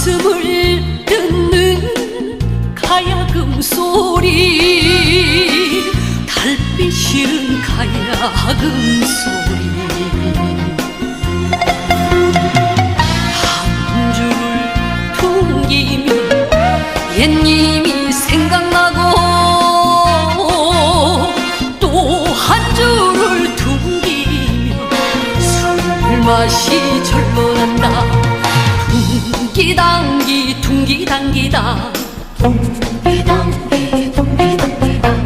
가슴을 뜯는 가야금 소리. 달빛 실은 가야금 소리. 한 줄을 풍기며 옛님이 생각나고 또 한 줄을 풍기며 술 맛이 절로 난다. 둥기당기 둥기당기다. 동기당기 동기당기당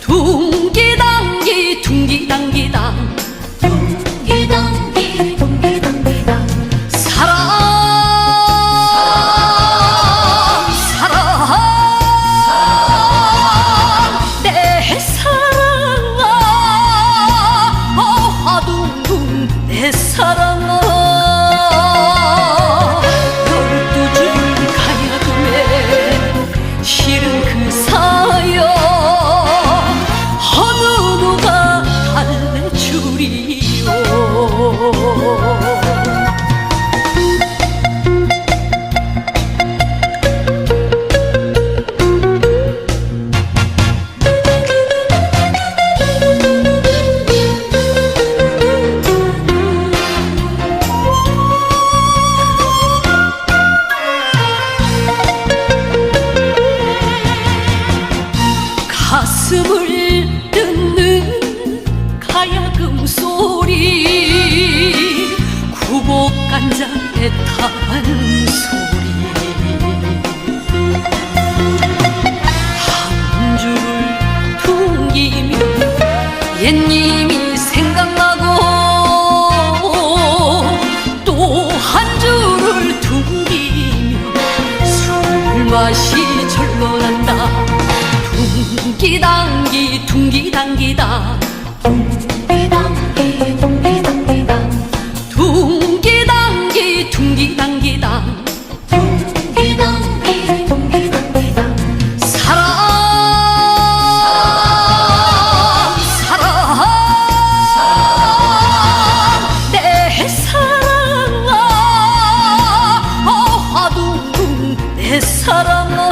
둥기당기 둥기당기다 가슴을 뜯는 가야금 소리. 구곡간장에 타는 소리. 한 줄을 퉁기며 옛님이 생각나고 또 한 줄을 퉁기며 술 맛이 절로 난다 둥기당기 둥기당기다. 둥기당기 사랑 사랑 내 사랑아 어, 화둥둥 내 사랑아